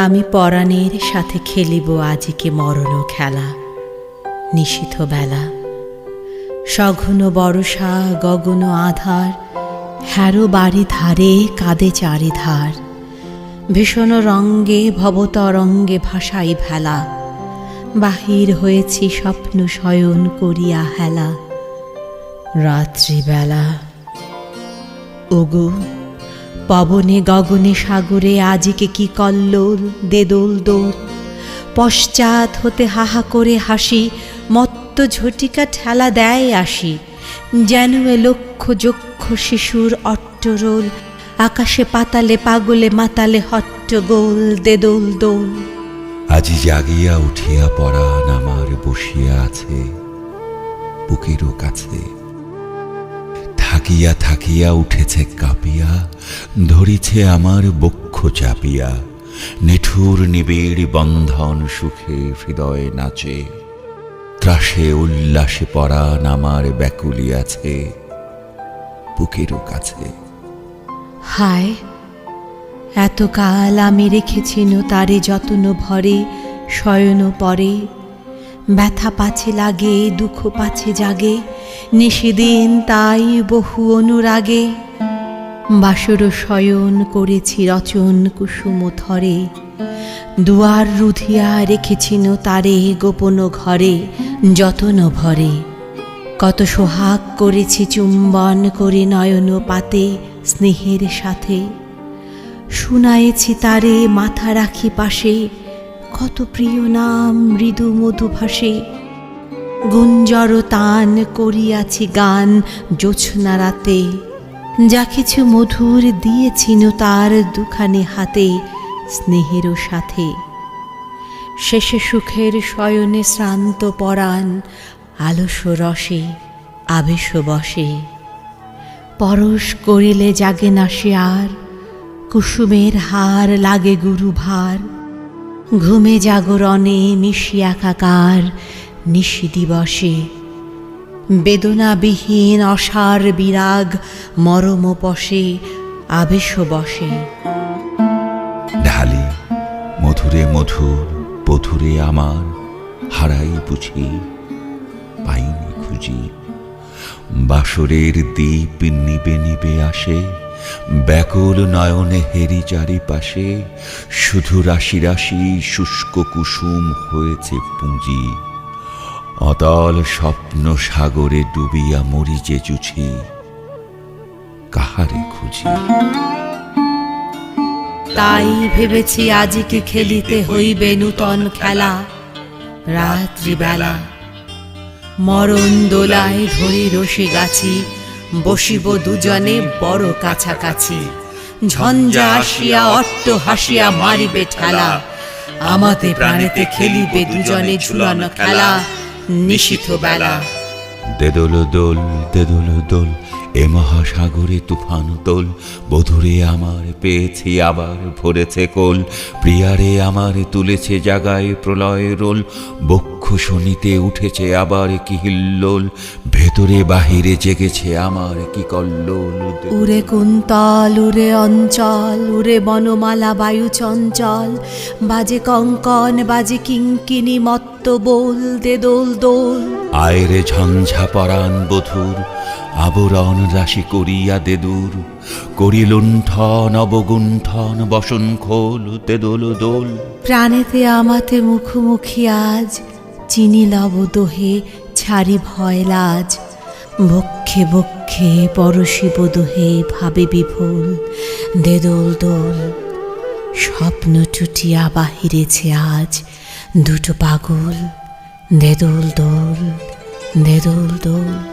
আমি পরাণের সাথে খেলিব আজিকে মরণ খেলা নিশীথ বেলা। সঘন বরষা, গগন আধার, হ্যারো বাড়ি ধারে কাঁদে চারিধার। ভীষণ রঙ্গে, ভবতরঙ্গে ভাসাই ভেলা। বাহির হয়েছি স্বপ্ন শয়ন করিয়া হেলা। রাত্রিবেলা, ওগো। পবনে গগনে সাগরে আজিকে কি কল্লোল, দেদোল, দোল? পশ্চাৎ হতে হাহা করে হাসি, মত্ত ঝটিকা ঠেলা দেয় আসি। যেন এ লক্ষ যক্ষ শিশুর অট্টরোল, আকাশে পাতালে পাগলে মাতালে হট্টগোল দে দোল দোল। আজি জাগিয়া উঠিয়া পরাণ আমার বসিয়া আছে, বুকেরও কাছে। থাকিয়া থাকিয়া উঠেছে কাঁপিয়া, ধরিছে আমার বক্ষ চাপিয়া। নিঠুর নিবিড় বন্ধন সুখে হৃদয় নাচে। ত্রাসে উল্লাসে পরাণ আমার ব্যাকুলিয়াছে বুকেরও কাছে। হায়, এতকাল আমি রেখেছিনু তারে যত্ন ভরে শয়ন পরে। ব্যথা পাছে লাগে, দুঃখ পাছে জাগে নিষেদিন তাই বহু অনুরাগে। বাসর শয়ন করেছি রচন কুসুম থরে, দুয়ার রুধিয়া রেখেছিন তারে গোপন ঘরে, যতন ভরে। কত সোহাগ করেছি চুম্বন করে নয়ন পাতে স্নেহের সাথে, শুনায়েছি তারে মাথা রাখি পাশে কত প্রিয় নাম মৃদু মধু ভাসে। গুঞ্জর তান করিয়াছি গান জোছনা রাতে। যা কিছু মধুর দিয়েছিল তার দুখানে হাতে স্নেহেরও সাথে। শেষে সুখের শয়নে শ্রান্ত পরাণ, আলস রসে, আবেশ বসে। পরশ করিলে জাগে না সে আর কুসুমের হার লাগে গুরু ভার। ঘুমে জাগরণে মিশিয়াকাকার নিশি দিবসে। বেদনাবিহীন অসার বিরাগ মরম পশে, আবেশ বসে। ঢালি, মধুরে মধুর, বধুরে আমার, হারাই বুঝি, পাইনি খুঁজি। বাসরের দ্বীপ নিবে নিবে আসে ব্যাকুল নয়নে হেরি চারিপাশে, শুধু রাশি রাশি শুষ্ক কুসুম হয়েছে পুঁজি অতল স্বপ্ন সাগরে ডুবিয়া জুছি কাহারে খুঁজি? তাই ভেবেছি আজিকে খেলিতে হইবে নূতন খেলা, রাত্রিবেলা। মরণ দোলায় ধরি রসে গাছি বসিব দুজনে বড় কাছাকাছি। ঝঞ্ঝা আসিয়া অট্ট হাসিয়া মারিবে ঠেলা। আমাদের প্রাণেতে খেলিবে দুজনে ঝুলানো খেলা। নিশিথ বেলা। দেদল দোল দেদল দোল এ মহাসাগরে তুফান তোল বধুরে আমার পেয়েছি, আবার ভরেছে কোল। প্রিয়ারে আমার তুলেছে জাগায় প্রলয় রোল, বক্ষ শনিতে উঠেছে আবার কি হিল্লোল ভেতরে বাহিরে জেগেছে আমার কি কল্লোল উরে কুন্তল উরে অঞ্চল উরে বনমালা বায়ু চঞ্চল। বাজে কঙ্কন, বাজে কিঙ্কিনি মত্ত বোল দে দোল দোল। আয়রে ঝঞ্ঝা পরাণ বধুর আবরণ রাশি করিয়া দেদুর করি লুণ্ঠন অবগুণ্ঠন বসন খোল দেদোল দোল প্রাণেতে আমাতে মুখোমুখি আজ চিনি লব দোহে ছাড়ি ভয় লাজ। বক্ষে বক্ষে পরশিব দোহে ভাবে বিভোল দে দোল দোল। স্বপ্ন টুটিয়া বাহিরেছে আজ দুটো পাগল দেদোল দোল দেদোল দোল।